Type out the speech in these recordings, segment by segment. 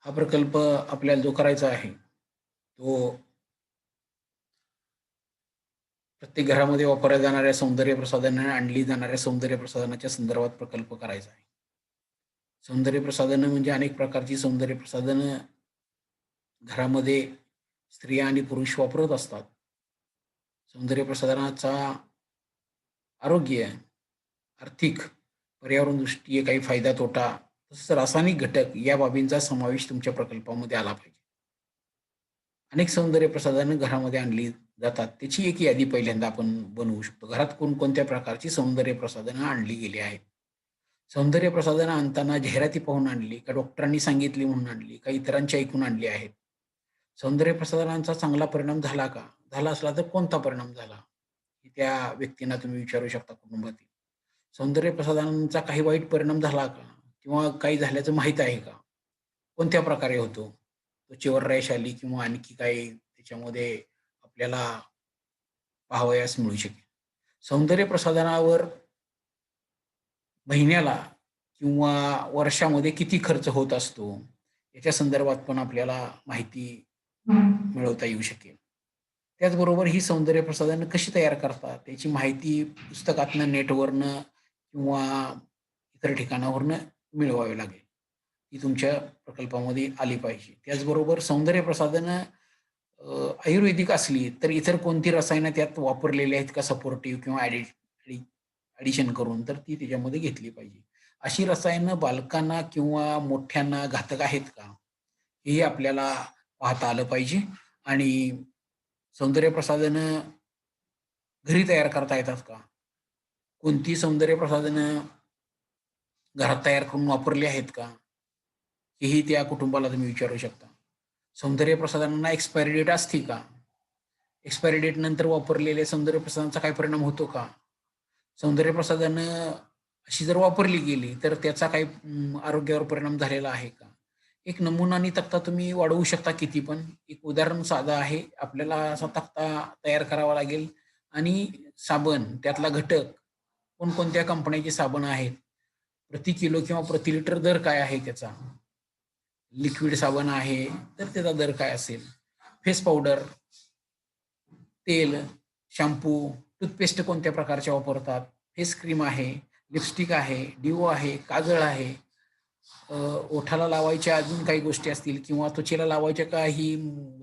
हा प्रकल्प आपल्याला जो करायचा आहे तो प्रत्येक घरामध्ये वापरल्या जाणाऱ्या सौंदर्य प्रसाधनाने आणली जाणाऱ्या सौंदर्य प्रसाधनाच्या संदर्भात प्रकल्प करायचा आहे. सौंदर्य प्रसाधनं म्हणजे अनेक प्रकारची सौंदर्य प्रसाधनं घरामध्ये स्त्रिया आणि पुरुष वापरत असतात. सौंदर्य प्रसाधनाचा आरोग्य आर्थिक पर्यावरण दृष्टीय काही फायदा तोटा तसंच रासायनिक घटक या बाबींचा समावेश तुमच्या प्रकल्पामध्ये आला पाहिजे. अनेक सौंदर्य प्रसाधनं घरामध्ये आणली जातात. त्याची एक यादी पहिल्यांदा आपण बनवू शकतो. घरात कोणकोणत्या प्रकारची सौंदर्य प्रसाधनं आणली गेली आहेत? सौंदर्य प्रसाधनं आणताना जाहिराती पाहून आणली का डॉक्टरांनी सांगितली म्हणून आणली का इतरांची ऐकून आणली आहेत? सौंदर्य प्रसाधनांचा चांगला परिणाम झाला का? झाला असला तर कोणता परिणाम झाला? त्या व्यक्तींना तुम्ही विचारू शकता कुटुंबातील. सौंदर्य प्रसाधनांचा काही वाईट परिणाम झाला का? किंवा काही झाल्याचं माहीत आहे का? कोणत्या प्रकारे होतो? तो रॅश आली किंवा आणखी काही त्याच्यामध्ये आपल्याला पाहावयास मिळू शकेल. सौंदर्य प्रसाधनावर महिन्याला किंवा वर्षामध्ये किती खर्च होत असतो? याच्या संदर्भात पण आपल्याला माहिती मिळवता येऊ शकेल. त्याचबरोबर ही सौंदर्य प्रसाधनं कशी तयार करतात? त्याची माहिती पुस्तकातनं नेटवरनं किंवा इतर ठिकाणावरनं मिळवावी लागेल. ती तुमच्या प्रकल्पामध्ये आली पाहिजे. त्याचबरोबर सौंदर्य प्रसाधनं आयुर्वेदिक असली तर इतर कोणती रसायनं त्यात वापरलेली आहेत का सपोर्टिव्ह किंवा ॲडि ॲडिशन करून तर ती त्याच्यामध्ये घेतली पाहिजे. अशी रसायनं बालकांना किंवा मोठ्यांना घातक आहेत का? हे आपल्याला पाहता आलं पाहिजे. आणि सौंदर्य प्रसाधनं घरी तयार करता येतात का? कोणती सौंदर्य प्रसाधनं घरात तयार करून वापरले आहेत का? हेही त्या कुटुंबाला तुम्ही विचारू शकता. सौंदर्य प्रसाधनांना एक्सपायरी डेट असते का? एक्सपायरी डेट नंतर वापरलेल्या सौंदर्य प्रसाधनाचा काय परिणाम होतो का? सौंदर्य प्रसाधनं अशी जर वापरली गेली तर त्याचा काही आरोग्यावर परिणाम झालेला आहे का? एक नमुना आणि तक्ता तुम्ही वाढवू शकता किती पण. एक उदाहरण साधं आहे आपल्याला असा तक्ता तयार करावा लागेल. आणि साबण त्यातला घटक कोणकोणत्या कंपन्याचे साबण आहेत? प्रति किलो किंवा प्रति लिटर दर काय आहे त्याचा? लिक्विड साबण आहे तर त्याचा दर काय असेल? फेस पावडर तेल शॅम्पू टूथपेस्ट कोणत्या प्रकारच्या वापरतात? फेस क्रीम आहे लिपस्टिक आहे डिओ आहे काजळ आहे. ओठाला लावायच्या अजून काही गोष्टी असतील किंवा त्वचेला लावायच्या काही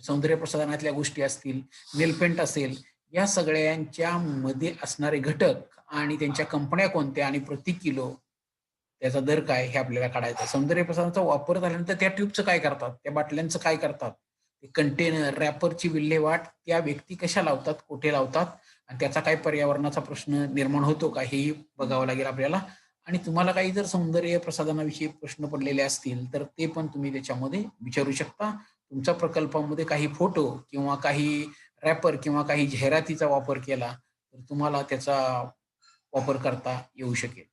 सौंदर्य प्रसाधनातल्या गोष्टी असतील नेलपेंट असेल या सगळ्यांच्या मध्ये असणारे घटक आणि त्यांच्या कंपन्या कोणत्या आणि प्रति किलो त्याचा दर काय हे आपल्याला काढायचं सौंदर्य प्रसाधनाचा वापर झाल्यानंतर त्या ट्यूबचं काय करतात? त्या बाटल्यांचं काय करतात? ते कंटेनर रॅपरची विल्हेवाट त्या व्यक्ती कशा लावतात? कुठे लावतात? आणि त्याचा काय पर्यावरणाचा प्रश्न निर्माण होतो का? हेही बघावं लागेल आपल्याला. आणि तुम्हाला काही जर सौंदर्य प्रसाधनाविषयी प्रश्न पडलेले असतील तर ते पण तुम्ही त्याच्यामध्ये विचारू शकता. तुमच्या प्रकल्पामध्ये काही फोटो किंवा काही रॅपर किंवा काही जाहिरातीचा वापर केला तर तुम्हाला त्याचा वापर करता येऊ शकेल.